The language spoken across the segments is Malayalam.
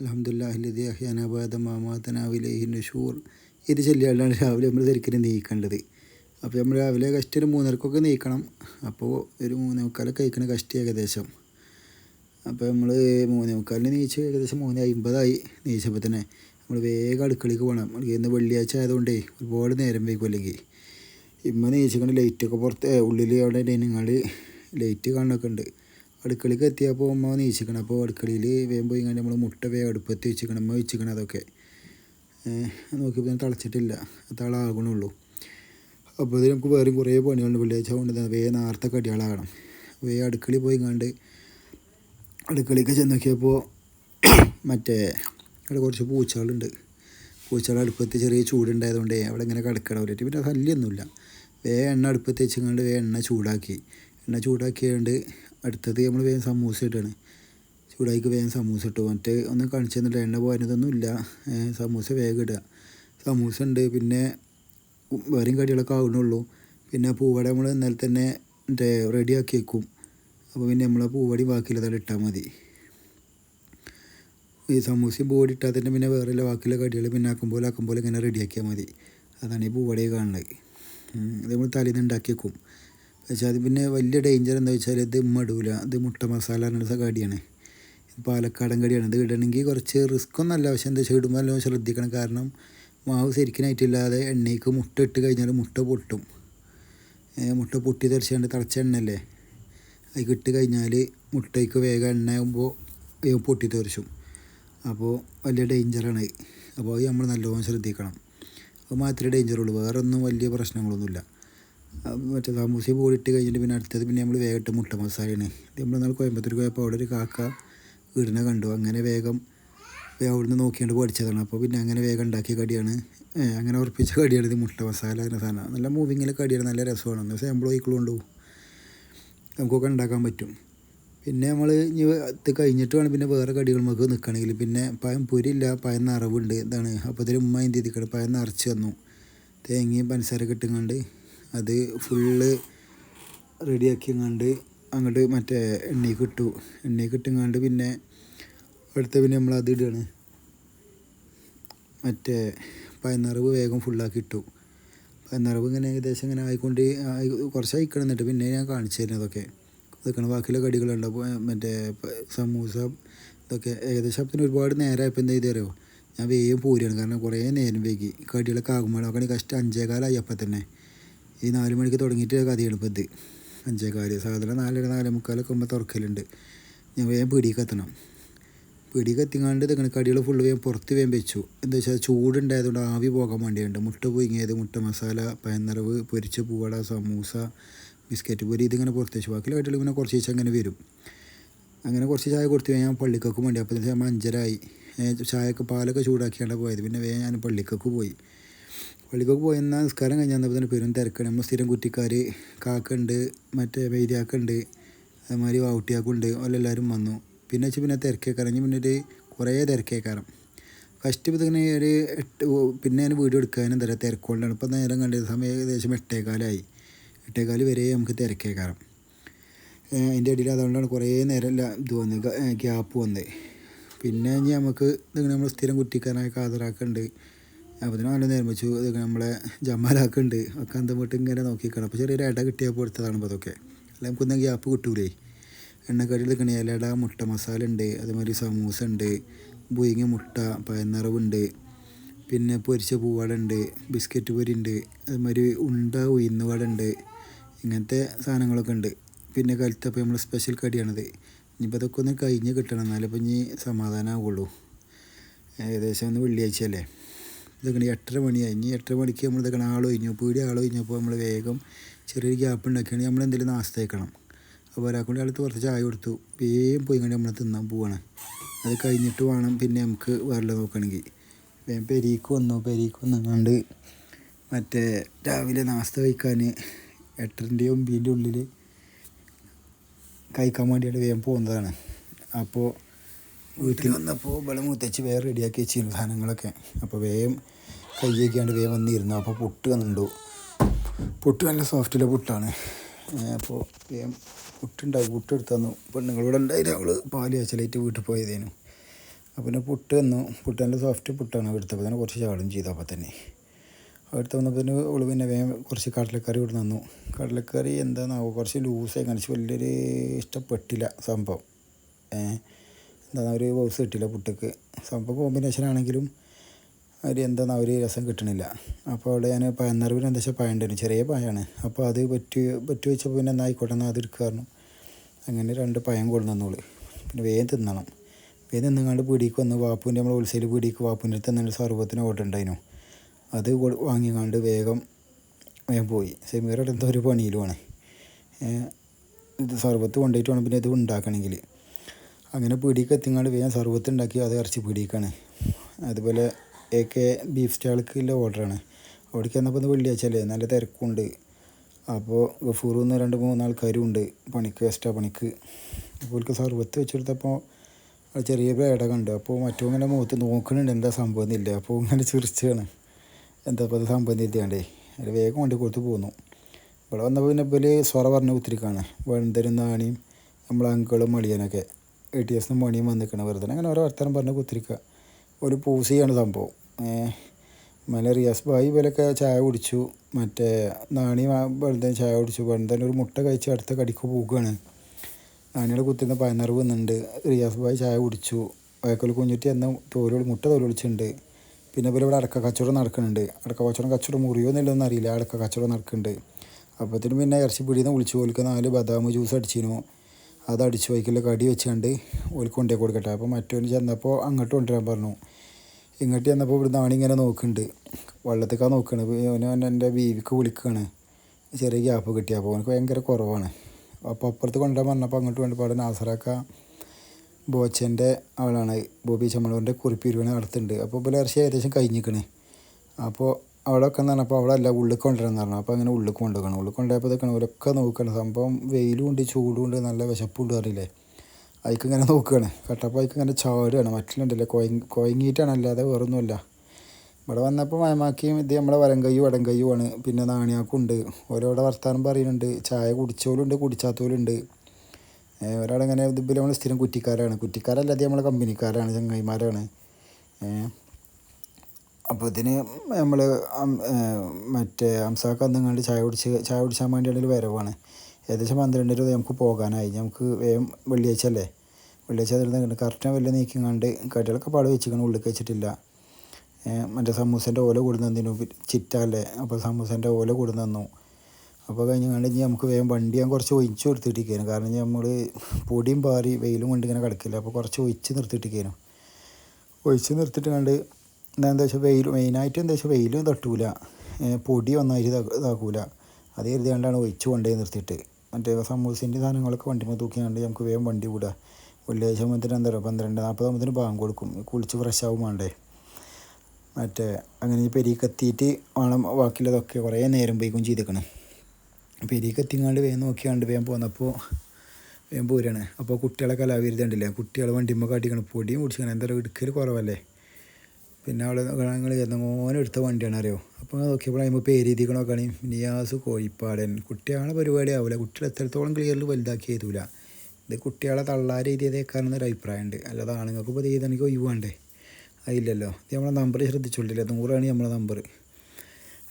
അലഹമുല്ലാഹിലതി അഹ്യാനാബാദ മാമാതനാവിലേഹി നഷൂർ. ഇത് ചൊല്ലിയാലാണ് രാവിലെ നമ്മൾ തിരക്കിന് നീക്കേണ്ടത്. അപ്പോൾ നമ്മൾ രാവിലെ കഷ്ടി ഒരു മൂന്നരക്കൊക്കെ നീക്കണം. അപ്പോൾ ഒരു മൂന്നേ മുക്കാലൊക്കെ കഴിക്കണ കഷ്ടി ഏകദേശം. അപ്പോൾ നമ്മൾ മൂന്നേ മുക്കാലിന് നീച്ച് ഏകദേശം മൂന്ന് അമ്പതായി നീച്ചപ്പോൾ തന്നെ നമ്മൾ വേഗം അടുക്കളയ്ക്ക് പോകണം. ഇന്ന് വെള്ളിയാഴ്ച ആയതുകൊണ്ടേ ഒരുപാട് നേരം വൈകും അല്ലെങ്കിൽ. ഇമ്മ നീച്ചിക്കൊണ്ട് ലൈറ്റൊക്കെ പുറത്ത് ഉള്ളിൽ അവിടെ ഡൈനിങ് ഹാളിൽ ലൈറ്റ് കാണുന്നൊക്കെ ഉണ്ട് അടുക്കളയ്ക്ക് എത്തിയപ്പോൾ അമ്മ നീച്ചിക്കണം. അപ്പോൾ അടുക്കളയിൽ വേഗം പോയി നമ്മൾ മുട്ട വേഗം അടുപ്പത്ത് വെച്ചിക്കണം അമ്മ വെച്ചിക്കണം അതൊക്കെ. നോക്കിയപ്പോൾ ഞാൻ തിളച്ചിട്ടില്ല. തളാകണുള്ളൂ. അപ്പോൾ ഇത് നമുക്ക് വേറെയും കുറേ പണികളുണ്ട്. വെള്ളിയാഴ്ച കൊണ്ട് വേഗം നേരത്തെ കടികളാകണം. വേഗം അടുക്കളയിൽ പോയി കണ്ട് അടുക്കളയ്ക്ക് ചെന്ന് നോക്കിയപ്പോൾ മറ്റേ അവിടെ കുറച്ച് പൂച്ചകളുണ്ട്. പൂച്ചകൾ അടുപ്പത്ത് ചെറിയ ചൂടുണ്ടായതുകൊണ്ട് അവിടെ ഇങ്ങനെ കിടക്കണം അവരായിട്ട് പിന്നെ ശല്യമൊന്നുമില്ല വേ എണ്ണ അടുപ്പത്ത് വെച്ചുകൊണ്ട് വേ എണ്ണ ചൂടാക്കി. എണ്ണ ചൂടാക്കിയതുകൊണ്ട് അടുത്തത് നമ്മൾ വേഗം സമൂസ ഇട്ടാണ് ചൂടാക്കി വേഗം സമൂസ ഇട്ടു. മറ്റേ ഒന്ന് കാണിച്ചു തന്നിട്ട് എണ്ണ പോയതൊന്നും ഇല്ല. സമൂസ വേഗം ഇടുക. സമൂസ ഉണ്ട്. പിന്നെ വേറെയും കടികളൊക്കെ ആകണുള്ളൂ പിന്നെ പൂവട നമ്മൾ ഇന്നലെ തന്നെ മറ്റേ റെഡിയാക്കി വെക്കും അപ്പോൾ പിന്നെ നമ്മളെ പൂവടി ബാക്കിയുള്ളതെല്ലാം ഇട്ടാൽ മതി. ഈ സമൂസ പൂവടി ഇട്ടാൽ തന്നെ പിന്നെ വേറെ ബാക്കിയുള്ള കടികൾ പിന്നെ ആക്കും പോലെ ആക്കും പോലെ ഇങ്ങനെ റെഡിയാക്കിയാൽ മതി. അതാണ് ഈ പൂവടയെ കാണുന്നത് ഇത് നമ്മൾ തലേന്ന് ഉണ്ടാക്കി വെക്കും പക്ഷേ അത് പിന്നെ വലിയ ഡേഞ്ചർ എന്താ വെച്ചാൽ ഇത് മടൂല. ഇത് മുട്ട മസാല എന്നുള്ള കടിയാണ്. പാലക്കാടൻ കടിയാണ്. ഇത് ഇടണമെങ്കിൽ കുറച്ച് റിസ്ക് ഒന്നല്ല പക്ഷേ എന്താ വെച്ചാൽ ഇടുമ്പോൾ എല്ലാം ശ്രദ്ധിക്കണം. കാരണം മാവ് ശരിക്കനായിട്ടില്ലാതെ എണ്ണയ്ക്ക് മുട്ട ഇട്ട് കഴിഞ്ഞാൽ മുട്ട പൊട്ടും. മുട്ട പൊട്ടി തെറിച്ചാണ്ട് തിളച്ച എണ്ണയല്ലേ? അത് ഇട്ട് കഴിഞ്ഞാൽ മുട്ടയ്ക്ക് വേഗം എണ്ണ ആകുമ്പോൾ വേഗം പൊട്ടി തെറിച്ചും. അപ്പോൾ വലിയ ഡേഞ്ചറാണ് അപ്പോൾ അത് നമ്മൾ നല്ലോണം ശ്രദ്ധിക്കണം. അത് മാത്രമേ ഡേഞ്ചറുള്ളൂ വേറൊന്നും വലിയ പ്രശ്നങ്ങളൊന്നുമില്ല. മറ്റേ സമൂസ പോയിട്ട് കഴിഞ്ഞിട്ട് പിന്നെ അടുത്തത് പിന്നെ നമ്മൾ വേഗം മുട്ട മസാലയാണ്. ഇത് നമ്മൾ നാളെ കോയമ്പത്തൂർ പോയപ്പോൾ അവിടെ ഒരു കാക്ക വീടിനെ കണ്ടു. അങ്ങനെ വേഗം അവിടുന്ന് നോക്കിയാണ്ട് പഠിച്ചതാണ്. അപ്പോൾ പിന്നെ അങ്ങനെ വേഗം ഉണ്ടാക്കിയ കടിയാണ്. അങ്ങനെ ഉറപ്പിച്ച കടിയാണ് ഇത് മുട്ട മസാല എന്ന സാധനം. നല്ല മൂവിങ്ങിലെ കടിയാണ്. നല്ല രസമാണ്. എന്നാൽ സാമ്പിൾ വഹിക്കളുണ്ടോ നമുക്കൊക്കെ ഉണ്ടാക്കാൻ പറ്റും. പിന്നെ നമ്മൾ ഇനി ഇത് കഴിഞ്ഞിട്ട് വേണം പിന്നെ വേറെ കടികൾ നമുക്ക് നിൽക്കണമെങ്കിൽ പിന്നെ പയം പുരില്ല പയം നിറവുണ്ട് ഇതാണ്. അപ്പോൾ ഇതിൽ ഉമ്മ എന്ത് ചെയ്തിക്കണം പയം നിറച്ച് തന്നു. തേങ്ങയും പഞ്ചസാരയൊക്കെ ഇട്ടുകൊണ്ട് അത് ഫുള്ള് റെഡിയാക്കിങ്ങാണ്ട് അങ്ങോട്ട് മറ്റേ എണ്ണയ്ക്ക് ഇട്ടു എണ്ണയ്ക്ക് കിട്ടുങ്ങാണ്ട് പിന്നെ അടുത്ത പിന്നെ നമ്മൾ അത് ഇടുകയാണ് മറ്റേ പയനിറവ് വേഗം ഫുള്ളാക്കി ഇട്ടു പയനിറവ് ഇങ്ങനെ ഏകദേശം ഇങ്ങനെ ആയിക്കൊണ്ട് കുറച്ച് അയക്കണം എന്നിട്ട് പിന്നെ ഞാൻ കാണിച്ചു തരുന്നത് അതൊക്കെ. ഇതൊക്കെയാണ് ബാക്കിയുള്ള കടികളുണ്ട്. മറ്റേ സമൂസ ഇതൊക്കെ ഏകദേശം അപ്പത്തിന് ഒരുപാട് നേരമായപ്പോൾ എന്താ ചെയ്തറിയോ ഞാൻ വേഗം പോരുകയാണ് കാരണം കുറേ നേരം വൈകി. കടികളൊക്കെ ആകുമ്പോൾ നോക്കണമെങ്കിൽ കഷ്ടം അഞ്ചേകാലായി അപ്പം തന്നെ ഈ നാല് മണിക്ക് തുടങ്ങിയിട്ട് കഥയാണ് ഇപ്പോൾ ഇത്. അഞ്ചേകാൽ സാധാരണ നാലര നാലേ മുക്കാലൊക്കെ ആകുമ്പോൾ തുറക്കലുണ്ട്. ഞാൻ വേഗം പിടി എത്തണം. പിടി കത്തിങ്ങാണ്ട് ഇങ്ങനെ കടികൾ ഫുള്ള് വേഗം പുറത്ത് വേഗം വെച്ചു. എന്താ വെച്ചാൽ ചൂടുണ്ടായതുകൊണ്ട് ആവി പോകാൻ വേണ്ടിയുണ്ട്. മുട്ട പുഴുങ്ങിയത് മുട്ട മസാല പയനിറവ് പൊരിച്ച പൂവട സമൂസ ബിസ്ക്കറ്റ് പൊരി ഇതിങ്ങനെ പുറത്ത് വെച്ചു. ബാക്കി കടികൾ ഇങ്ങനെ കുറച്ച് ചേച്ചി അങ്ങനെ വരും. അങ്ങനെ കുറച്ച് ചായ കൊടുത്ത് ഞാൻ പള്ളിക്കൊക്കെ വേണ്ടി അപ്പോൾ നമ്മൾ അഞ്ചരായി. ചായക്ക് പാലൊക്കെ ചൂടാക്കിയാണ് പോയത്. പിന്നെ വേഗം ഞാൻ പള്ളിക്കൊക്കെ പോയി. പള്ളിക്കൊക്കെ പോയി എന്നാൽ നിസ്കാരം കഴിഞ്ഞാൽ തന്നെ പെരും തിരക്കാണ്. നമ്മൾ സ്ഥിരം കുറ്റിക്കാർ കാക്കുണ്ട് മറ്റേ വൈദ്യാക്കുണ്ട് അതേമാതിരി വാവുട്ടിയാക്കുണ്ട് എല്ലാവരും വന്നു. പിന്നെ വെച്ച് പിന്നെ തിരക്കേക്കാരം. ഇനി പിന്നെ ഒരു കുറേ തിരക്കേക്കാരം. ഇതിങ്ങനെ ഒരു എട്ട് പിന്നെ ഞാൻ വീഡിയോ എടുക്കാനും എന്താ പറയുക തിരക്കുകൊണ്ടാണ്. ഇപ്പം നേരം കണ്ട സമയം ഏകദേശം എട്ടേകാലായി. എട്ടേകാൽ വരെ നമുക്ക് തിരക്കേക്കാരം. അതിന്റെ ഇടയിൽ അതുകൊണ്ടാണ് കുറേ നേരം ഇത് വന്നത് ഗ്യാപ്പ് വന്നത് പിന്നെ ഇനി നമുക്ക് ഇതിങ്ങനെ നമ്മൾ സ്ഥിരം കുറ്റിക്കാരനായ കാതറാക്കുണ്ട്. അപ്പോൾ ഇതിന് നല്ല നേരം വെച്ചു. അതൊക്കെ നമ്മളെ ജമാലാക്കുണ്ട് ഒക്കെ അന്തം ഇങ്ങനെ നോക്കിക്കണം അപ്പോൾ ചെറിയൊരു ഇട കിട്ടിയപ്പോൾ എടുത്തതാണ് അപ്പോൾ അതൊക്കെ. അല്ല നമുക്കൊന്നും ഗ്യാപ്പ് കിട്ടൂലേ? എണ്ണക്കടിയിൽ നിൽക്കണ ഇലട മുട്ട മസാല ഉണ്ട്. അതേമാതിരി സമൂസ ഉണ്ട്. ബുയിങ്ങ മുട്ട പയനിറവുണ്ട്. പിന്നെ പൊരിച്ച പൂവാടുണ്ട് ഉണ്ട്. ബിസ്ക്കറ്റ് പൊരി ഉണ്ട്. അതേമാതിരി ഉണ്ട ഉയർന്ന വട ഉണ്ട്. ഇങ്ങനത്തെ സാധനങ്ങളൊക്കെ ഉണ്ട്. പിന്നെ കലത്തപ്പോൾ നമ്മൾ സ്പെഷ്യൽ കടിയാണിത്. ഇനിയിപ്പോൾ അതൊക്കെ ഒന്ന് കഴിഞ്ഞ് കിട്ടണം. എന്നാലേ ഇപ്പം ഇനി സമാധാനമാകുള്ളൂ ഏകദേശം ഒന്ന് വെള്ളിയാഴ്ച അല്ലേ ഇതൊക്കെ എട്ടര മണിയായി. ഇനി എട്ടര മണിക്ക് നമ്മൾ ഇതൊക്കെ ആളൊഴിഞ്ഞു പീടി ആളൊഴിഞ്ഞപ്പോൾ നമ്മൾ വേഗം ചെറിയൊരു ഗ്യാപ്പ് ഉണ്ടാക്കിയാണ്. നമ്മൾ എന്തെങ്കിലും നാസ്ത അപ്പോൾ അപ്പോൾ ഒരാൾക്കൊണ്ട് അടുത്ത് കുറച്ച് ചായ കൊടുത്തു. വേഗം പോയി കണ്ട് നമ്മൾ തിന്നാൻ പോവാണ്. അത് കഴിഞ്ഞിട്ട് വേണം പിന്നെ നമുക്ക് വേറെ നോക്കണമെങ്കിൽ. വേഗം പെരീക്ക് വന്നു. പെരീക്ക് വന്നങ്ങാണ്ട് മറ്റേ രാവിലെ നാസ്ത കഴിക്കാൻ എട്ടരന്റെ ഒമ്പതിന്റെ ഉള്ളിൽ കഴിക്കാൻ വേണ്ടിയിട്ട് വേഗം പോകുന്നതാണ് അപ്പോൾ വീട്ടിൽ വന്നപ്പോൾ ബലം മുത്തച്ച് വേറെ റെഡിയാക്കി വെച്ചിരുന്നു സാധനങ്ങളൊക്കെ. അപ്പോൾ വേഗം കൈ വയ്ക്കാണ്ട് വേഗം വന്നിരുന്നു. അപ്പോൾ പൊട്ട് വന്നിട്ടു. പൊട്ട് നല്ല സോഫ്റ്റിലെ പുട്ടാണ്. അപ്പോൾ വേഗം പുട്ടുണ്ടാവും പുട്ടെടുത്ത് എടുത്തു തന്നു. പെണ്ണുങ്ങളിവിടെ ഉണ്ടായില്ല അവൾ പാൽ കാച്ചലായിട്ട് വീട്ടിൽ പോയതേനു. അപ്പോൾ പിന്നെ പുട്ട് വന്നു പുട്ട് നല്ല സോഫ്റ്റ് പുട്ടാണ് എടുത്തപ്പോൾ തന്നെ കുറച്ച് ചാടും ചെയ്തു അപ്പോൾ തന്നെ. അടുത്ത് വന്നപ്പോൾ തന്നെ അവൾ പിന്നെ വേഗം കുറച്ച് കടലക്കറി ഇവിടെ തന്നു. കടലക്കറി എന്താണെന്നാവോ കുറച്ച് ലൂസായി കാണിച്ച്. വലിയൊരു ഇഷ്ടപ്പെട്ടില്ല സംഭവം. ഏഹ് എന്താ ഒരു ബോക്സ് കിട്ടില്ല പുട്ടക്ക്. സംഭവം കോമ്പിനേഷൻ ആണെങ്കിലും ഒരു എന്താ ഒരു രസം കിട്ടണില്ല. അപ്പോൾ അവിടെ ഞാൻ പയന്നറിവിന് എന്താ വെച്ചാൽ പഴം ഉണ്ടായിരുന്നു ചെറിയ പഴമാണ് അപ്പോൾ അത് പറ്റി പറ്റി വെച്ചപ്പോൾ പിന്നെ എന്നാൽ ആയിക്കോട്ടെ എന്നാൽ അത് എടുക്കാറുണ്ട് അങ്ങനെ രണ്ട് പഴം കൊണ്ടു തന്നോൾ പിന്നെ വേഗം തിന്നണം. വേഗം തിന്നങ്ങാണ്ട് പീടിക്ക് വന്ന്. വാപ്പുവിന്റെ നമ്മൾ ഹോൾസെയിൽ പീടിക്ക്. വാപ്പുവിന്റെ അടുത്ത് തന്നെ സർവത്തിന് ഓട്ടുണ്ടായിരുന്നു അത് വാങ്ങിക്കാണ്ട് വേഗം വേഗം പോയി. സെമീറയുടെ എന്തോ ഒരു പണിയിലുമാണ് ഇത് സർവത്ത് കൊണ്ടുപോയിട്ട് വേണം പിന്നെ ഇത് ഉണ്ടാക്കണമെങ്കിൽ. അങ്ങനെ പീടിക്ക് എത്തിങ്ങാണ്ട് വേഗം സർവത്ത് ഉണ്ടാക്കി അത് ഇറച്ചി പീടിക്കാണ് അതുപോലെ എ കെ ബീഫ് സ്റ്റാൾക്കുള്ള ഓർഡറാണ് അവിടേക്ക് വന്നപ്പോൾ ഒന്ന് വെള്ളിയാഴ്ച അല്ലേ നല്ല തിരക്കുണ്ട്. അപ്പോൾ ഗഫൂറിൽ നിന്ന് രണ്ട് മൂന്ന് ആൾക്കാരും ഉണ്ട്. പണിക്ക് എക്സ്ട്രാ പണിക്ക്. അപ്പോൾ അവർക്ക് സർവത്ത് വെച്ചെടുത്തപ്പോൾ ചെറിയ പേട ഉണ്ട് അപ്പോൾ മറ്റോ ഇങ്ങനെ മുഖത്ത് നോക്കണുണ്ട്. എന്താ സംഭവം എന്നില്ല. അപ്പോൾ ഇങ്ങനെ ചിരിച്ചാണ്. എന്താ ഇപ്പോൾ അത് സംഭവം എത്തിയാണ്ടേ അതിൽ വേഗം വണ്ടി കൊടുത്ത് പോന്നു. ഇവിടെ വന്നപ്പോൾ പിന്നെ ഇപ്പോൾ സ്വറ പറഞ്ഞ് കുത്തിരിക്കാണ്. വെണ്ടരും നാണിയും നമ്മളെ അങ്കിളും മളിയനൊക്കെ എ ടി എസ് മണിയും വന്നിരിക്കണം വെറുതെ. അങ്ങനെ ഓരോ വർത്തമാനം പറഞ്ഞ് കുത്തിരിക്കുക ഒരു പൂസിയാണ് സംഭവം. മല റിയാസ് ബായി ഇവരൊക്കെ ചായ കുടിച്ചു. മറ്റേ നാണി വെറുതെ ചായ കുടിച്ചു. വെറുതെ ഒരു മുട്ട കഴിച്ച് അടുത്ത കടിക്ക് പോകുകയാണ് നാണിയുടെ കുത്തിരുന്ന പതിനാറ് വന്നിട്ടുണ്ട് റിയാസ് ബായി ചായ കുടിച്ചു. വയക്കൽ കുഞ്ഞുറ്റി എന്ന തോലോട് മുട്ട തോൽ വിളിച്ചിട്ടുണ്ട് പിന്നെ ഇവർ ഇവിടെ അടക്ക കച്ചവടം നടക്കുന്നുണ്ട്. അടക്ക കച്ചവടം കച്ചവടം മുറിയോ എന്നുള്ളതൊന്നും അറിയില്ല. അടക്ക കച്ചവടം നടക്കുന്നുണ്ട്. അപ്പോഴത്തേനും പിന്നെ ഇറച്ചി പിടിയിൽ നിന്ന് വിളിച്ചു പോലെ നാല് ബദാം ജ്യൂസ് അടിച്ചിരുന്നു. അത് അടിച്ചു വയ്ക്കൽ കടി വെച്ചുകൊണ്ട് ഓൽക്ക് കൊണ്ടേ കൊടുക്കട്ടെ. അപ്പോൾ മറ്റവന് ചെന്നപ്പോൾ അങ്ങോട്ട് കൊണ്ടുവരാൻ പറഞ്ഞു. ഇങ്ങോട്ട് ചെന്നപ്പോൾ ഇവിടെ നാണി ഇങ്ങനെ നോക്കുന്നുണ്ട് വെള്ളത്തേക്കാണ് നോക്കുന്നത് ഓൻ എന്റെ ബീവിക്ക് വിളിക്കുകയാണ് ചെറിയ ഗ്യാപ്പ് കിട്ടിയപ്പോൾ അവനക്ക് ഭയങ്കര കുറവാണ്. അപ്പോൾ അപ്പുറത്ത് കൊണ്ടുവരാൻ പറഞ്ഞപ്പോൾ അങ്ങോട്ട് വേണ്ടി പാടെ നാസറാക്ക ബോച്ചന്റെ ആളാണ്. ബോബി ചമ്മളൂരിന്റെ കുറിപ്പ് ഇരുവണ നടത്തുന്നുണ്ട്. അപ്പോൾ ഇപ്പോൾ ഇറച്ചി ഏകദേശം കഴിഞ്ഞിരിക്കണേ അപ്പോൾ അവിടെ ഒക്കെ എന്ന് പറഞ്ഞപ്പോൾ അല്ല ഉള്ളിൽ കൊണ്ടുവരണം പറഞ്ഞു. അപ്പോൾ അങ്ങനെ ഉള്ളിൽ കൊണ്ടുപോകണം. ഉള്ളിൽ കൊണ്ടുപോയപ്പോൾ ഇതൊക്കെ ഇവരൊക്കെ നോക്കണം സംഭവം വെയിലും ഉണ്ട് ചൂടും ഉണ്ട് നല്ല വിശപ്പുണ്ട് അറിയില്ലേ അതിക്ക് ഇങ്ങനെ നോക്കുകയാണ്. കേട്ടപ്പോൾ അതിക്ക് ഇങ്ങനെ ചാടുകയാണ്. മറ്റുണ്ടല്ലേ കൊയങ്ങി കൊയങ്ങിയിട്ടാണ്. അല്ലാതെ വേറൊന്നുമല്ല. ഇവിടെ വന്നപ്പോൾ മയമാക്കിയും ഇത് നമ്മളെ വരം കയ്യും വടം കയ്യുമാണ് പിന്നെ നാണിയാക്കുണ്ട്. ഓരോടെ വർത്താനം പറയുന്നുണ്ട്. ചായ കുടിച്ചോലുണ്ട് കുടിച്ചാത്തോലുണ്ട്. ഒരാളിങ്ങനെ ഇതിപ്പോൾ നമ്മൾ സ്ഥിരം കുറ്റിക്കാരാണ്. കുറ്റിക്കാരല്ലാതെ നമ്മളെ കമ്പനിക്കാരാണ് ചങ്ങായിമാരാണ്. അപ്പോൾ ഇതിന് നമ്മൾ മറ്റേ അംസാക്ക് അന്നങ്ങാണ്ട് ചായ കുടിച്ച് ചായ കുടിച്ചാൻ വേണ്ടിയുള്ള വരവാണ്. ഏകദേശം പന്ത്രണ്ട് രൂപ നമുക്ക് പോകാനായി. നമുക്ക് വേഗം വെള്ളിയാഴ്ച അല്ലേ? വെള്ളിയാഴ്ച അതിൽ കറക്റ്റ് വല്ല നീക്കിങ്ങാണ്ട് കടികളൊക്കെ പാട് വെച്ചിക്കണം ഉള്ളിൽ വെച്ചിട്ടില്ല. ഏഹ് മറ്റേ സമൂസേന്റെ ഓല കൊടുന്നതിനു ചിറ്റല്ലേ അപ്പോൾ സമൂസേന്റെ ഓല കൊടുന്നു തന്നു. അപ്പോൾ കഴിഞ്ഞാണ്ട് ഇനി നമുക്ക് വേഗം വണ്ടി ഞാൻ കുറച്ച് ഒഴിച്ച് കൊടുത്തിട്ടിരിക്കുകയാണ് കാരണം നമ്മൾ പൊടിയും പാറി വെയിലും കൊണ്ട് ഇങ്ങനെ കിടക്കില്ല. അപ്പോൾ കുറച്ച് ഒഴിച്ച് നിർത്തിയിട്ടിരിക്കുകയാണ് ഒഴിച്ച് നിർത്തിയിട്ട് കണ്ട് എന്താ വെച്ചാൽ വെയിൽ മെയിനായിട്ട് എന്താ വെച്ചാൽ വെയിലും തട്ടൂല. പൊടി ഒന്നായിട്ട് ഇതാ- ഇതാക്കൂല. അത് കരുതിയാണ്ടാണ് ഒഴിച്ച് കൊണ്ടുപോയി നിർത്തിയിട്ട്. മറ്റേ സമൂസിന്റെ സാധനങ്ങളൊക്കെ വണ്ടിമേ തൂക്കിയാണ്ട് നമുക്ക് വേഗം വണ്ടി വിടുക വെള്ളിയാഴ്ച ആകുമ്പോഴത്തേന് എന്താ പറയുക പന്ത്രണ്ട് നാൽപ്പതാകുമ്പോഴത്തേന് ബാങ്ക് കൊടുക്കും. കുളിച്ച് ഫ്രഷ് ആവും വേണ്ടേ. മറ്റേ അങ്ങനെ ഈ കത്തിയിട്ട് എത്തിയിട്ട് വേണം ബാക്കിയുള്ളതൊക്കെ കുറേ നേരം പോയിക്കും ചെയ്തേക്കണം. പെരീക്ക് കത്തിങ്ങാണ്ട് വേഗം നോക്കിയാണ്ട് വേഗം പോന്നപ്പോൾ വേഗം പോരാണ്. അപ്പോൾ കുട്ടികളെ കലാവിരുദ്ധ ഉണ്ടല്ലേ കുട്ടികളെ വണ്ടിമ്മ കാട്ടിക്കണം. പൊടിയും കുടിച്ചിങ്ങനെ എന്തായാലും എടുക്കൽ കുറവല്ലേ? പിന്നെ അവിടെ ഞങ്ങൾ ഓനെ എടുത്ത വണ്ടിയാണ് അറിയോ? അപ്പോൾ നോക്കിയപ്പോൾ അതിന് പേര് എഴുതിക്കണ നോക്കുകയാണെങ്കിൽ നിയാസ് കോഴിപ്പാടൻ. കുട്ടികളെ പരിപാടി ആവില്ല. കുട്ടികൾ എത്രത്തോളം ക്ലിയറിൽ വലുതാക്കി എഴുതൂല. ഇത് കുട്ടികളെ തള്ളാ എഴുതിയതേക്കാരെന്നൊരു അഭിപ്രായമുണ്ട്. അല്ലാതെ ആണുങ്ങൾക്ക് ഇപ്പോൾ എഴുതണമെങ്കിൽ ഒഴിവാണ്ടേ? അതില്ലല്ലോ. ഇത് നമ്മളെ നമ്പർ ശ്രദ്ധിച്ചോണ്ടില്ല? നൂറാണ് നമ്മളെ നമ്പർ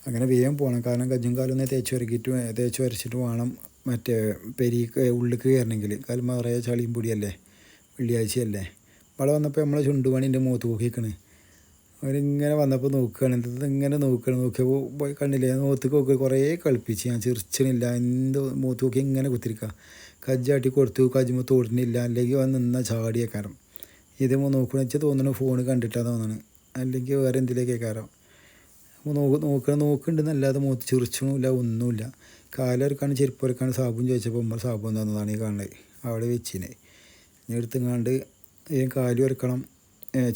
അങ്ങനെ വേഗം പോകണം കാരണം കജ്ജും കാലം ഒന്ന് തേച്ച് വരക്കിട്ട് തേച്ച് വരച്ചിട്ട് വേണം മറ്റേ പെരി ഉള്ളിക്ക് കയറണമെങ്കിൽ. കാലം നിറയെ ചളിയും പൊടിയല്ലേ? വെള്ളിയാഴ്ചയല്ലേ? ഇവിടെ വന്നപ്പോൾ നമ്മളെ ചുണ്ടുപണിന്റെ മുഖത്ത് നോക്കിക്കണ് അവരിങ്ങനെ വന്നപ്പോൾ നോക്കുകയാണ് എന്താ ഇങ്ങനെ നോക്കുകയാണ് നോക്കിയപ്പോൾ പോയി കണ്ടില്ലേ? മുഖത്തേക്ക് നോക്കി കുറേ കളിപ്പിച്ച്. ഞാൻ ചിരിച്ചണില്ല എന്ത് മുഖത്ത് നോക്കി ഇങ്ങനെ കുത്തിരിക്കുക കജ്ജാട്ടി കൊടുത്തു. കജ്ജുമ്പോൾ തോടുന്നില്ല അല്ലെങ്കിൽ അവൻ നിന്ന ചാടിയേക്കാരം ഇത് നോക്കണമെന്ന് വെച്ചാൽ തോന്നണ ഫോൺ കണ്ടിട്ടാണ് തോന്നണ്. അല്ലെങ്കിൽ വേറെ എന്തിലേക്കേക്കാരം അപ്പോൾ നോക്ക് നോക്കണം നോക്കുന്നുണ്ടെന്നല്ലാതെ മുഖത്ത് ചിറിച്ചണില്ല ഒന്നുമില്ല. കാലൊരുക്കാണ് ചെരുപ്പൊരുക്കാണ് സാബും ചോദിച്ചപ്പോൾ ഉമ്മ സാബും തന്നതാണ് ഈ കാണുന്നത് അവിടെ വെച്ചിനെ. ഞാൻ എടുത്തുങ്ങാണ്ട് ഈ കാൽ വരക്കണം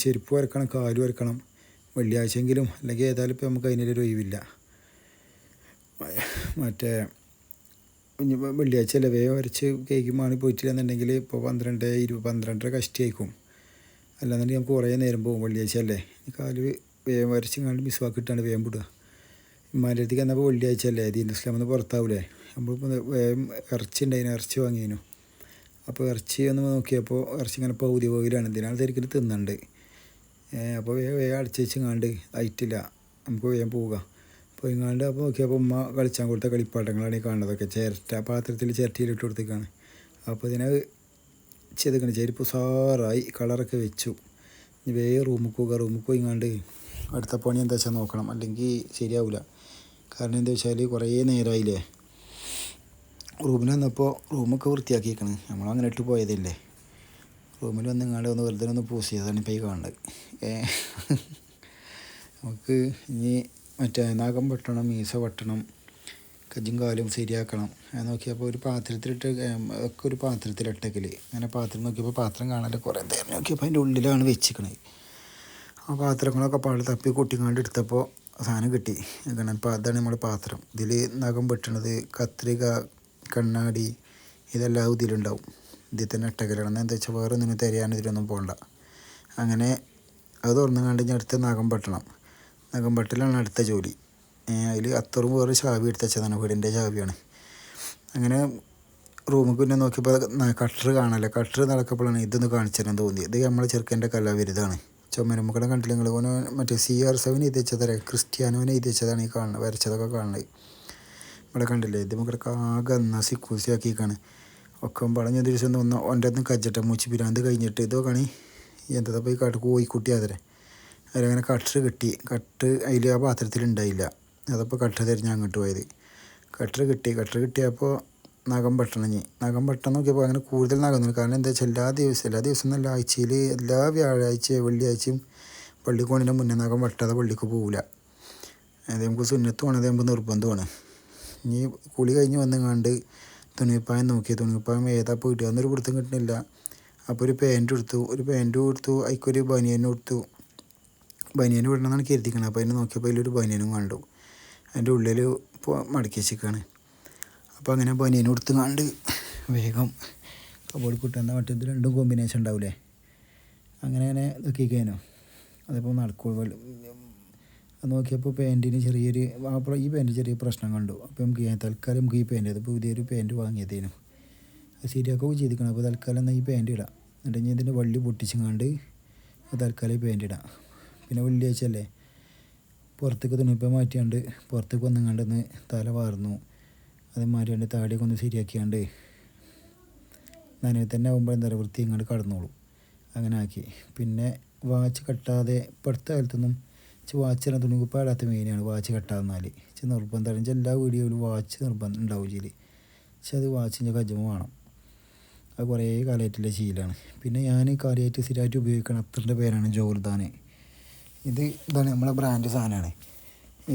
ചെരുപ്പ് വരക്കണം കാലും വരക്കണം വെള്ളിയാഴ്ചയെങ്കിലും അല്ലെങ്കിൽ ഏതായാലും ഇപ്പോൾ നമുക്ക് അതിനൊരു ഒഴിവില്ല. മറ്റേ വെള്ളിയാഴ്ച ചിലവേ വരച്ച് കേക്ക് മാണി പോയിട്ടില്ല എന്നുണ്ടെങ്കിൽ ഇപ്പോൾ പന്ത്രണ്ട് ഇരുപത് പന്ത്രണ്ടര കഷ്ടി ആയിക്കും അല്ലാന്നുണ്ടെങ്കിൽ നമുക്ക് കുറേ നേരം പോകും വെള്ളിയാഴ്ച അല്ലേ. കാൽ വേഗം വരച്ച് കണ്ട് മിസ്വാക്ക് ഇട്ടാണ് വേഗം വിടുക. ഇമ്മാന്റെ അടുത്തേക്ക് എന്നപ്പോൾ വെള്ളിയാഴ്ച അല്ലേ ദീൻ ഇസ്ലാം ഒന്ന് പുറത്താവൂലേ. നമ്മളിപ്പോൾ വേഗം ഇറച്ചി ഉണ്ടായിരുന്നു ഇറച്ചി വാങ്ങിയതിനു അപ്പോൾ ഇറച്ചി ഒന്ന് നോക്കിയപ്പോൾ ഇറച്ചി ഇങ്ങനെ പകുതി പകുതിയിലാണ് ഇതിനാൽ തിരക്കിൽ തിന്നുന്നുണ്ട് അപ്പോൾ വേഗം വേഗം അടിച്ച് വെച്ചിങ്ങാണ്ട് ആയിട്ടില്ല. നമുക്ക് വേഗം പോവുക. ഇങ്ങാണ്ട് അപ്പോൾ നോക്കിയപ്പോൾ ഉമ്മ കളിച്ചാൻ കൊടുത്ത കളിപ്പാട്ടങ്ങളാണ് ഈ കാണുന്നതൊക്കെ. ചിരട്ട പാത്രത്തിൽ ചിരട്ടിയിലിട്ട് കൊടുത്തേക്കാണ്. അപ്പോൾ ഇതിനെ ചെയ്തേക്കണം. ചെരുപ്പ് സാറായി കളറൊക്കെ വെച്ചു. ഇനി വേഗം റൂമിൽ പോവുക. റൂമിൽ പോയി ഇങ്ങാണ്ട് അടുത്ത പണി എന്താ വെച്ചാൽ നോക്കണം. അല്ലെങ്കിൽ ശരിയാവില്ല കാരണം എന്താ വെച്ചാൽ കുറേ നേരമായില്ലേ റൂമിൽ വന്നപ്പോൾ റൂമൊക്കെ വൃത്തിയാക്കിയേക്കണ്. നമ്മളങ്ങനെ ഇട്ട് പോയതല്ലേ? റൂമിൽ വന്ന് ഇങ്ങാണ്ട് ഒന്ന് വെറുതെ ഒന്ന് പൂസ് ചെയ്തതാണ് ഇപ്പോൾ ഈ കാണുന്നത്. നമുക്ക് ഇനി മറ്റേ നാഗം വെട്ടണം മീസ വെട്ടണം കജ്ജും കാലും ശരിയാക്കണം. നോക്കിയപ്പോൾ ഒരു പാത്രത്തിലിട്ട് ഒക്കെ ഒരു പാത്രത്തിലിട്ടേക്കൽ അങ്ങനെ പാത്രം നോക്കിയപ്പോൾ പാത്രം കാണാതെ കുറേ നേരം നോക്കിയപ്പോൾ അതിന്റെ ഉള്ളിലാണ് വെച്ചിക്കണത്. ആ പാത്രങ്ങളൊക്കെ പാട് തപ്പി കൊട്ടിങ്ങാണ്ട് എടുത്തപ്പോൾ സാധനം കിട്ടി. കാരണം ഇപ്പോൾ അതാണ് നമ്മുടെ പാത്രം. ഇതിൽ നഖം വെട്ടണത് കത്രിക കണ്ണാടി ഇതെല്ലാം ഇതിലുണ്ടാവും. ഇതിൽ തന്നെ ഇട്ടകലാണ് എന്താ വെച്ചാൽ വേറെ ഒന്നിനും തിരയാൻ ഇതിലൊന്നും പോകണ്ട അങ്ങനെ അത് തുറന്നു കണ്ട് ഞാൻ അടുത്ത് നഖം പെട്ടണം നഖം പെട്ടലാണ് അടുത്ത ജോലി. അതിൽ അത്തറും വേറെ ചാവി എടുത്ത് വെച്ചതാണ്. വീടിന്റെ ചാവിയാണ്. അങ്ങനെ റൂമിൽ പിന്നെ നോക്കിയപ്പോൾ കട്ടർ കാണാമല്ലോ കട്ടർ നടക്കപ്പോഴാണ് ഇതൊന്ന് കാണിച്ചു തരാൻ തോന്നി ഇത് നമ്മളെ ചെറുക്കന്റെ കലാവിരുതാണ് ചുമരുമുക്കട കണ്ടില്ല നിങ്ങൾ മറ്റേ സി ആർ സെവൻ എഴുതി വെച്ചതല്ലേ? ക്രിസ്ത്യാനോനെ എഴുതി വെച്ചതാണ് ഈ കാണുന്നത് വരച്ചതൊക്കെ കാണുന്നത്. ഇവിടെ കണ്ടില്ലേ? ഇത് നമുക്ക് ആകെ നസി കുസിയാക്കിക്കാണ് ഒക്കെ വളഞ്ഞ ദിവസം ഒന്ന് ഒന്റെ ഒന്ന് കജ്ജട്ടെ മൂച്ച് പിരാന്ത് കഴിഞ്ഞിട്ട്. ഇതോ കണി എന്താ പോയി കാട്ട് കോഴിക്കുട്ടി അതിരെ അതിലങ്ങനെ കട്ടർ കിട്ടി കട്ട് അതിൽ ആ പാത്രത്തിൽ ഉണ്ടായില്ല അതപ്പോൾ കട്ടർ തിരിഞ്ഞ് അങ്ങോട്ട് പോയത്. കട്ടർ കിട്ടി കട്ടർ കിട്ടിയപ്പോൾ നഖം പെട്ടണഞ്ഞ്. നഖം പെട്ടെന്ന് നോക്കിയപ്പോൾ അങ്ങനെ കൂടുതൽ നഖം കാരണം എന്താ വെച്ചാൽ എല്ലാ ദിവസവും എല്ലാ ദിവസവും നല്ല ആഴ്ചയിൽ എല്ലാ വ്യാഴാഴ്ചയും വെള്ളിയാഴ്ചയും പള്ളിക്കോണിന്റെ മുന്നേ നഖം വെട്ടാതെ പള്ളിക്ക് പോകില്ല അത് നമുക്ക് സുന്നത്ത് പോകണത് നമുക്ക് നിർബന്ധമാണ്. ഇനി കുളി കഴിഞ്ഞ് വന്നെങ്ങാണ്ട് തുണിപ്പായം നോക്കി. തുണിപ്പായം ഏതാ പോയിട്ട് അന്നൊരു പിടുത്തം കിട്ടുന്നില്ല അപ്പോൾ ഒരു പാന്റ് എടുത്തു ഒരു പാന്റ് കൊടുത്തു അതിക്കൊരു ബനിയനും കൊടുത്തു ബനിയൻ വിടണമെന്നാണ് കരുതിക്കണത് അപ്പോൾ അതിനെ നോക്കിയപ്പോൾ അതിലൊരു ബനിയനും കണ്ടു. അതിന്റെ ഉള്ളിൽ ഇപ്പോൾ മടക്കി വെച്ചിരിക്കുകയാണ് അപ്പോൾ അങ്ങനെ ബനിയനും കൊടുത്ത് കണ്ട് വേഗം കബോർഡ് കിട്ടുന്ന മറ്റേ ഇത് രണ്ടും കോമ്പിനേഷൻ ഉണ്ടാവില്ലേ അങ്ങനെ അങ്ങനെ ഇതൊക്കെയാനോ അതിപ്പോൾ നടക്കുള്ളൂ നോക്കിയപ്പോൾ പാന്റിന് ചെറിയൊരു ഈ പാന്റ് ചെറിയ പ്രശ്നം കണ്ടു. അപ്പോൾ നമുക്ക് തൽക്കാലം നമുക്ക് ഈ പാന്റ് അതിപ്പോൾ പുതിയൊരു പാന്റ് വാങ്ങിയതേനു. അത് ശരിയാക്കുകയും ചെയ്തിരിക്കണം. അപ്പോൾ തൽക്കാലം എന്നാൽ ഈ പാന്റ് ഇടാം. എന്നിട്ട് ഞാൻ ഇതിന്റെ വള്ളി പൊട്ടിച്ചങ്ങാണ്ട് തൽക്കാലം ഈ പാന്റ് ഇടാം. പിന്നെ വെള്ളിയാഴ്ച അല്ലേ? പുറത്തേക്ക് തുണിപ്പം മാറ്റിയാണ്ട് പുറത്തേക്ക് വന്നങ്ങാണ്ട് ഒന്ന് തല വാർന്നു. അത് മാറ്റിയാണ്ട് താടിയൊക്കെ ഒന്ന് ശരിയാക്കിയാണ്ട് നനവ് തന്നെ ആകുമ്പോൾ എന്താ പറയുക വൃത്തി ഇങ്ങോട്ട് കടന്നോളൂ. അങ്ങനെ ആക്കി. പിന്നെ വാച്ച് കെട്ടാതെ പഠിത്ത കാലത്തൊന്നും വാച്ച് തുണി കുപ്പാടാത്ത മെയിനാണ് വാച്ച് കെട്ടാന്നാൽ ചെ നിർബന്ധമാണ് വെച്ചാൽ എല്ലാ വീഡിയോയിലും വാച്ച് നിർബന്ധം ഉണ്ടാവും ചെയ്യൽ പക്ഷെ അത് വാച്ചിന്റെ കജമ വേണം. അത് കുറേ കാലമായിട്ടുള്ള ശീലമാണ് പിന്നെ ഞാൻ കാര്യമായിട്ട് സ്ഥിരമായിട്ട് ഉപയോഗിക്കുന്ന അത്രന്റെ പേരാണ് ജോർദാൻ ഇത് ഇതാണ് നമ്മളെ ബ്രാൻഡ് സാധനമാണ്.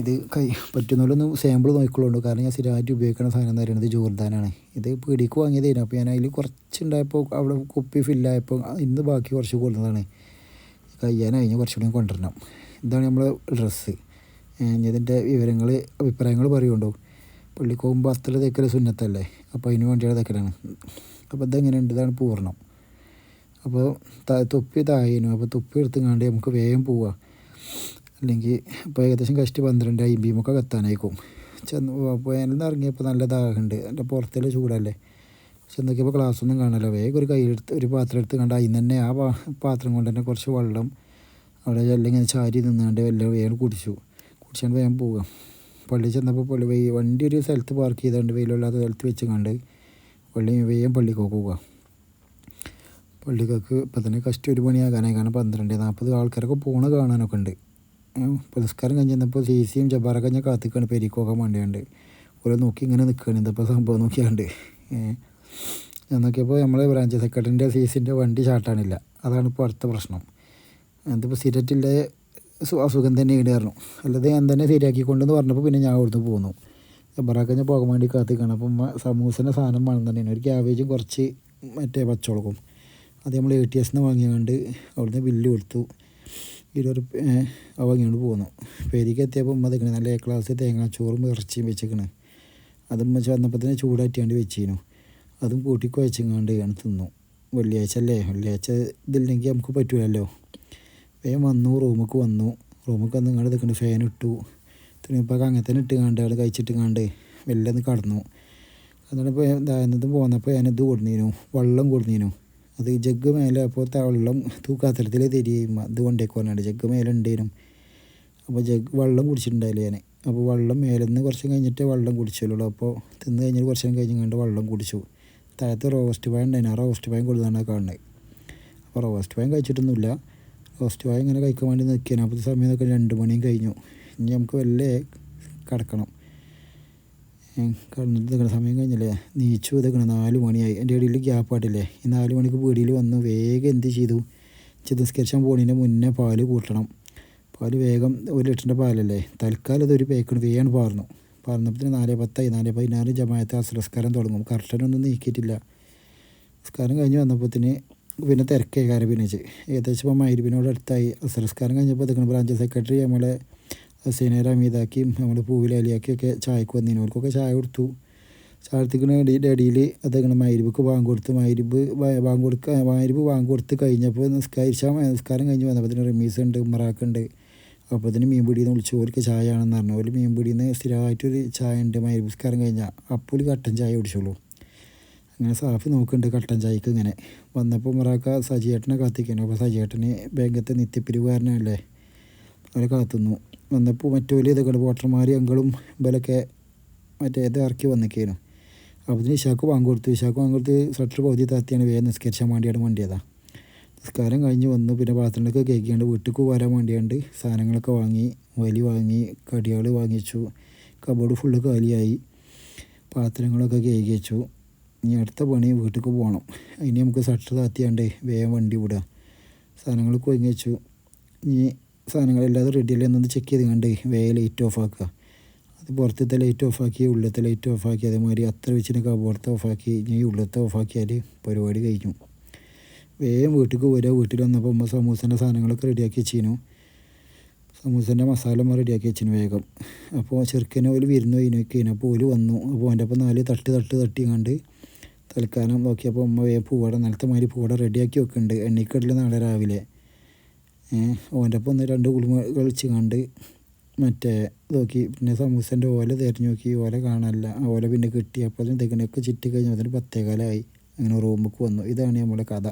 ഇത് കൈ പറ്റുന്നതിലൊന്ന് സാമ്പിൾ നോക്കിക്കൊള്ളുണ്ട് കാരണം ഞാൻ സ്ഥിരമായിട്ട് ഉപയോഗിക്കുന്ന സാധനം എന്ന് പറയുന്നത് ജോർദാനാണ്. ഇത് പീടിക്ക് വാങ്ങിയതായിരുന്നു അപ്പോൾ ഞാൻ അതിൽ കുറച്ചുണ്ടായപ്പോൾ അവിടെ കുപ്പി ഫില്ലായപ്പോൾ ഇന്ന് ബാക്കി കുറച്ച് കൊള്ളുന്നതാണ് കഴിയാനായി. ഞാൻ കുറച്ചുകൂടി കൊണ്ടുവരണം. ഇതാണ് നമ്മളെ ഡ്രസ്സ് ഇതിന്റെ വിവരങ്ങൾ അഭിപ്രായങ്ങൾ പറയുണ്ടോ? പള്ളിക്ക് പോകുമ്പോൾ അത്ര തേക്കൽ സുന്നത്തല്ലേ? അപ്പോൾ അതിന് വേണ്ടിയുള്ള തേക്കലാണ്. അപ്പോൾ ഇതെങ്ങനെയുണ്ട്? ഇതാണ് പൂർണം. അപ്പോൾ തൊപ്പി താഴേനു അപ്പോൾ തൊപ്പി എടുത്തുങ്ങാണ്ട് നമുക്ക് വേഗം പോവാം. അല്ലെങ്കിൽ ഇപ്പോൾ ഏകദേശം കഷ്ടി പന്ത്രണ്ട് അമ്പീമൊക്കെ കത്താനായിക്കും. ചെന്ന് അപ്പോൾ പോയാലും ഇറങ്ങിയപ്പോൾ നല്ല ദാഹമുണ്ട് എന്റെ പുറത്തേലെ ചൂടല്ലേ? ചെന്നൊക്കെയപ്പോൾ ക്ലാസ് ഒന്നും കാണാനല്ലോ. വേഗം ഒരു കയ്യിലെടുത്ത് ഒരു പാത്രം എടുത്ത് കണ്ട് അതിൽ തന്നെ ആ പാത്രം കൊണ്ട് തന്നെ കുറച്ച് വെള്ളം അവിടെ എല്ലാം ഇങ്ങനെ ചാരി നിന്നാണ്ട് എല്ലാം വേഗം കുടിച്ചു. കുടിച്ചാണ്ട് വേഗം പോവുക. പള്ളി ചെന്നപ്പോൾ പള്ളി വൈ വണ്ടി ഒരു സ്ഥലത്ത് പാർക്ക് ചെയ്തുകൊണ്ട് വെയിലില്ലാത്ത സ്ഥലത്ത് വെച്ച് കണ്ട് പള്ളി വേഗം പള്ളിക്കൊക്കെ പോവുക. പള്ളിക്കൊക്കെ ഇപ്പം തന്നെ കഷ്ടം ഒരു മണിയാകാനായി കാരണം പന്ത്രണ്ട് നാൽപ്പത് ആൾക്കാരൊക്കെ പോണ കാണാനൊക്കെ ഉണ്ട്. പുരസ്കാരം കഴിഞ്ഞപ്പോൾ സി സിയും ജബാറൊക്കെ ഞാൻ കാത്തിക്കാണ് പെരിക്കൊക്കെ വേണ്ടിയാണ്ട്. ഓരോ നോക്കി ഇങ്ങനെ നിൽക്കുകയാണ് ഇതിപ്പോൾ സംഭവം നോക്കിയാണ്ട്. ഞാൻ നോക്കിയപ്പോൾ നമ്മളെ ബ്രാഞ്ച് സെക്രട്ടറിന്റെ സി സിന്റെ വണ്ടി ചാട്ടാനില്ല. അതാണ് ഇപ്പോൾ അടുത്ത പ്രശ്നം. അതിപ്പോൾ സിഗരറ്റിന്റെ അസുഖം തന്നെ ഈടായിരുന്നു അല്ലാതെ ഞാൻ തന്നെ ശരിയാക്കിക്കൊണ്ടെന്ന് പറഞ്ഞപ്പോൾ പിന്നെ ഞാൻ അവിടുന്ന് പോന്നു. ജബ്ബറാക്ക ഞാൻ പോകാൻ വേണ്ടി കാത്തിക്കാണ്. അപ്പം സമൂസന്റെ സാധനം വേണം തന്നെയാണ് ഒരു ക്യാബേജും കുറച്ച് മറ്റേ പച്ചമുളകും. അത് നമ്മൾ എ ടി എസിന് വാങ്ങിയാണ്ട് അവിടുന്ന് ബില്ല് കൊടുത്തു. ഇരുപത് അത് വാങ്ങിക്കൊണ്ട് പോന്നു. പേരിക്ക് എത്തിയപ്പോൾ ഉമ്മ നിൽക്കണേ നല്ല എ ക്ലാസ് തേങ്ങാച്ചോറും ഇറച്ചിയും വെച്ചേക്കണേ. അത് വന്നപ്പോൾ തന്നെ ചൂടാറ്റിയാണ്ട് വെച്ചിരുന്നു അതും കൂട്ടി കുഴച്ചെങ്ങാണ്ട് തിന്നു. വെള്ളിയാഴ്ച അല്ലേ? വെള്ളിയാഴ്ച ഇതില്ലെങ്കിൽ നമുക്ക് പറ്റൂലല്ലോ. വേഗം വന്നു റൂമിലേക്ക് വന്നു. റൂമിലേക്ക് വന്ന് ഇങ്ങോട്ട് നിൽക്കുന്നുണ്ട് ഫാൻ ഇട്ടു. തുണിപ്പൊക്കെ അങ്ങനെ തന്നെ ഇട്ട് കണ്ട് അവിടെ കഴിച്ചിട്ട് കണ്ട് വെല്ലം ഒന്ന് കടന്നു. എന്നിട്ട് ഇപ്പോൾ ഇതാകുന്നത് പോന്നപ്പോൾ ഞാനിത് വെള്ളം കൊടുന്നീനു. അത് ജഗ് മേലെ അപ്പോൾ വെള്ളം തൂക്കാത്തരത്തിൽ തിരിയുമ്പോൾ ഇത് കൊണ്ടേക്ക് പറഞ്ഞാണ്ട് ജഗ് മേലെ ഉണ്ടേനും അപ്പോൾ ജഗ് വെള്ളം കുടിച്ചിട്ടുണ്ടായില്ല ഞാൻ അപ്പോൾ വെള്ളം മേലെ നിന്ന് കുറച്ച് കഴിഞ്ഞിട്ട് വെള്ളം കുടിച്ചല്ലോ അപ്പോൾ തിന്ന് കഴിഞ്ഞിട്ട് കുറച്ച് കഴിഞ്ഞ് കണ്ട് വെള്ളം കുടിച്ചു. താഴത്ത് റോസ്റ്റ് പായ ഉണ്ടായിരുന്നു ആ റോസ്റ്റ് പായം കൊടുത്താണ് കാണുന്നത്. അപ്പോൾ റോസ്റ്റ് പായം കഴിച്ചിട്ടൊന്നുമില്ല. റോസ്റ്റ് വായ ഇങ്ങനെ കഴിക്കാൻ വേണ്ടി നിൽക്കുകയാണ്. അപ്പോൾ സമയം നിൽക്കാൻ രണ്ട് മണിയും കഴിഞ്ഞു. ഇനി നമുക്ക് വല്ലേ കിടക്കണം. കിടന്നിട്ട് നിൽക്കണം സമയം കഴിഞ്ഞില്ലേ? നീച്ചു ഇതൊക്കെ നാല് മണിയായി. എന്റെ ഇടയിൽ ഗ്യാപ്പ് ആയിട്ടില്ലേ? ഈ നാല് മണിക്ക് പീടിയിൽ വന്ന് വേഗം എന്ത് ചെയ്തു? ചിതസ്കരിച്ചാൻ പോണതിന്റെ മുന്നേ പാൽ കൂട്ടണം. പാൽ വേഗം ഒരു ലിറ്ററിന്റെ പാലല്ലേ? തൽക്കാലം അതൊരു പേക്കണ് വേഗം പാർന്നു. പാർന്നപ്പോൾ നാല് പത്തായി. നാല് പതിനാറ് ജമായത്തെ അസ്രസ്കാരം തുടങ്ങും. കർട്ടനൊന്നും നീക്കിയിട്ടില്ല. നിസ്കാരം കഴിഞ്ഞ് വന്നപ്പോഴത്തേന് പിന്നെ തിരക്കായി. കാര്യം പിന്നെ ഏകദേശം ഇപ്പോൾ മൈരുവിനോട് അടുത്തായി. അസരസ്കാരം കഴിഞ്ഞപ്പോൾ ഇതൊക്കെ ബ്രാഞ്ച് സെക്രട്ടറി നമ്മളെ ഹസീനേർ അമീതാക്കിയും നമ്മൾ പൂവിലാലിയാക്കിയൊക്കെ ചായക്ക് വന്നതിന് അവർക്കൊക്കെ ചായ കൊടുത്തു. ചായ എടുത്തിക്കുന്ന ഇടയിൽ അതങ്ങനെ മൈരുവിക്ക് ബാങ്ക് കൊടുത്ത് മൈരിബ് ബാങ്ക് കൊടുക്ക മൈരിബ് ബാങ്ക് കൊടുത്ത് കഴിഞ്ഞപ്പോൾ നിസ്കാരിച്ചാൽ നിസ്കാരം കഴിഞ്ഞ് വന്നപ്പോൾ തന്നെ റിമീസ് ഉണ്ട് ഉമ്മറാക്ക് ഉണ്ട്. അപ്പോൾ അതിന് മീൻ പിടിയിൽ നിന്ന് വിളിച്ചു ഓർക്ക് ചായ ആണെന്ന് പറഞ്ഞു. ഒരു മീൻ പിടിയിൽ നിന്ന് സ്ഥിരമായിട്ടൊരു ചായ ഉണ്ട് മൈരുവ് നിസ്കാരം കഴിഞ്ഞാൽ. അപ്പോൾ ഒരു കട്ടൻ ചായ കുടിച്ചോളൂ അങ്ങനെ സാഫി നോക്കുന്നുണ്ട് കട്ടൻ ചായക്ക് ഇങ്ങനെ. വന്നപ്പോൾ ഉമ്മറാക്ക സജിയേട്ടനെ കാത്തിക്കുന്നു അപ്പോൾ സജിയേട്ടന് ബാങ്കത്തെ നിത്യപ്പിരിവുകാരനല്ലേ അവരെ കാത്തുന്നു. വന്നപ്പോൾ മറ്റൊരു ഇതൊക്കെ വോട്ടർമാർ അങ്കളും ഇവരൊക്കെ മറ്റേ ഇത് ഇറക്കി വന്നിക്കേനു. അപ്പോൾ ഇതിന് ഇഷാക്ക് വാങ്ങി കൊടുത്തു. ഇഷാക്ക് വാങ്ങി കൊടുത്ത് സ്വട്ടർ പകുതി താത്തിയാണ് വേഗം നിസ്കരിച്ചാൻ വേണ്ടിയാണ് വണ്ടിയതാണ് നിസ്കാരം കഴിഞ്ഞ് വന്നു. പിന്നെ പാത്രങ്ങളൊക്കെ കേൾക്കിയാണ്ട് വീട്ടിലേക്ക് വരാൻ വേണ്ടിയാണ്ട് സാധനങ്ങളൊക്കെ വാങ്ങി വലി വാങ്ങി കടികൾ വാങ്ങിച്ചു കബോർഡ് ഫുള്ള് കാലിയായി പാത്രങ്ങളൊക്കെ കേൾക്കി വെച്ചു. ഇനി അടുത്ത പണി വീട്ടിലേക്ക് പോകണം ഇനി നമുക്ക് ഷട്ടർ താത്തിയാണ്ട് വേഗം വണ്ടി വിടുക സാധനങ്ങൾ കൊഴിഞ്ഞ് വെച്ചു. ഇനി സാധനങ്ങളെല്ലാം റെഡിയല്ലേ എന്നൊന്ന് ചെക്ക് ചെയ്ത് കണ്ട് വേഗം ലൈറ്റ് ഓഫ് ആക്കുക. അത് പുറത്തത്തെ ലൈറ്റ് ഓഫ് ഓഫാക്കി ഉള്ളത്തെ ലൈറ്റ് ഓഫ് ഓഫാക്കി അതേമാതിരി അത്ര വെച്ചിട്ട് കബോർഡത്തെ ഓഫാക്കി ഇനി ഉള്ളത്തെ ഓഫാക്കിയാൽ പരിപാടി കഴിഞ്ഞു. വേഗം വീട്ടിലേക്ക് വരിക വീട്ടിൽ വന്നപ്പോൾ അമ്മ സമൂസേന്റെ സാധനങ്ങളൊക്കെ റെഡിയാക്കി വെച്ചിരുന്നു സമൂസേന്റെ മസാല റെഡിയാക്കി വെച്ചിന് വേഗം. അപ്പോൾ ചെറുക്കനെ ഒരു വിരുന്ന് കഴിഞ്ഞു. അപ്പോൾ ഓൽ വന്നു. അപ്പോൾ അതിന്റെ അപ്പം നാല് തട്ട് തട്ട് തട്ടി തൽക്കാലം നോക്കിയപ്പോൾ ഉമ്മ വേ പൂവട നിലത്തെ മാതിരി പൂവട റെഡിയാക്കി വെക്കുന്നുണ്ട്. എണ്ണിക്കടൽ നാളെ രാവിലെ. ഓന്റെ ഒപ്പം ഒന്ന് രണ്ട് കുളിമ കളിച്ച് കണ്ട് മറ്റേ നോക്കി. പിന്നെ സമൂസന്റെ ഓല തിരഞ്ഞു നോക്കി. ഓല കാണാനില്ല. ഓല പിന്നെ കിട്ടി. അപ്പോൾ അതിന് തെക്കണൊക്കെ ചുറ്റി കഴിഞ്ഞപ്പോൾ അതിന് പത്തേകാലമായി അങ്ങനെ റൂമിലേക്ക് വന്നു. ഇതാണ് നമ്മുടെ കഥ.